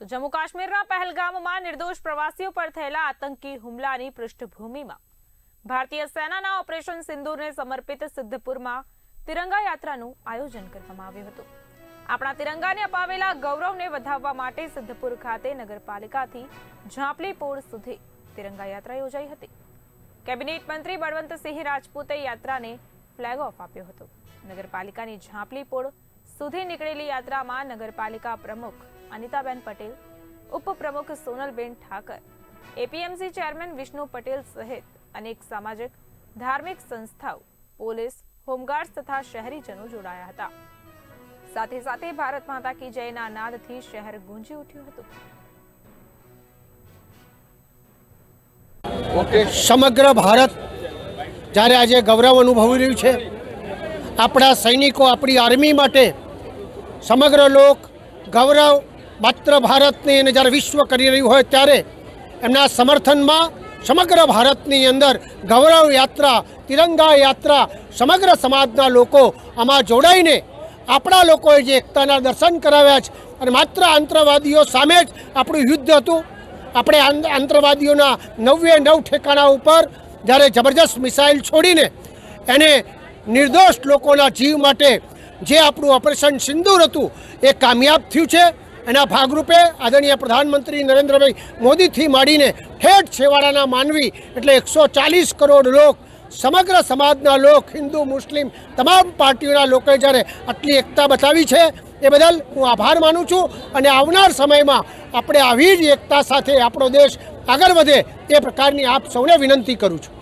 તો જમ્મુ કાશ્મીરના પહેલગામમાં નિર્દોષ પ્રવાસીઓ પર થયેલા આતંકી હુમલાની પૃષ્ઠભૂમિમાં ભારતીય સેનાના ઓપરેશન સિંદૂરને સમર્પિત સિદ્ધપુરમાં તિરંગા યાત્રાનું આયોજન કરવામાં આવ્યું હતું. આપણા તિરંગાને અપાવેલા ગૌરવને વધાવવા માટે સિદ્ધપુર ખાતે નગરપાલિકાથી ઝાંપલી સુધી તિરંગા યાત્રા યોજાઈ હતી. કેબિનેટ મંત્રી બળવંતસિંહ રાજપૂતે યાત્રાને ફ્લેગ ઓફ આપ્યો હતો. નગરપાલિકાની ઝાંપલી સુધી નીકળેલી યાત્રામાં નગરપાલિકા પ્રમુખ અનિતાબેન પટેલ, ઉપપ્રમુખ સોનલબેન ઠાકર, એપીએમસી ચેરમેન વિષ્ણુ પટેલ સહિત અનેક સામાજિક, ધાર્મિક સંસ્થાઓ, પોલીસ, હોમગાર્ડ્સ તથા શહેરીજનો જોડાયા હતા. સાથે સાથે ભારત માતા કી જયના નાદથી શહેર ગુંજી ઉઠ્યું હતું. સમગ્ર ભારત જ્યારે આજે ગૌરવ અનુભવી રહ્યું છે આપણા સૈનિકો આપણી આર્મી માટે સમગ્ર લોક ગૌરવ, માત્ર ભારતની અને જ્યારે વિશ્વ કરી રહ્યું હોય ત્યારે એમના સમર્થનમાં સમગ્ર ભારતની અંદર ગૌરવ યાત્રા, તિરંગા યાત્રા સમગ્ર સમાજના લોકો આમાં જોડાઈને આપણા લોકોએ જે એકતાના દર્શન કરાવ્યા છે અને માત્ર આંતરવાદીઓ સામે જ આપણું યુદ્ધ હતું. આપણે આંત- આંતરવાદીઓના નવે નવ ઠેકાણા ઉપર જ્યારે જબરજસ્ત મિસાઇલ છોડીને એને નિર્દોષ લોકોના જીવ માટે જે આપણું ઓપરેશન સિંદૂર હતું, એ કામયાબ થયું છે. એના ભાગરૂપે આદરણીય પ્રધાનમંત્રી નરેન્દ્રભાઈ મોદીથી માંડીને ઠેઠ છેવાડાના માનવી એટલે એકસો ચાલીસ કરોડ લોક, સમગ્ર સમાજના લોક, હિન્દુ, મુસ્લિમ તમામ પાર્ટીઓના લોકોએ જ્યારે આટલી એકતા બતાવી છે, એ બદલ હું આભાર માનું છું અને આવનાર સમયમાં આપણે આવી જ એકતા સાથે આપણો દેશ આગળ વધે, એ પ્રકારની આપ સૌને વિનંતી કરું છું.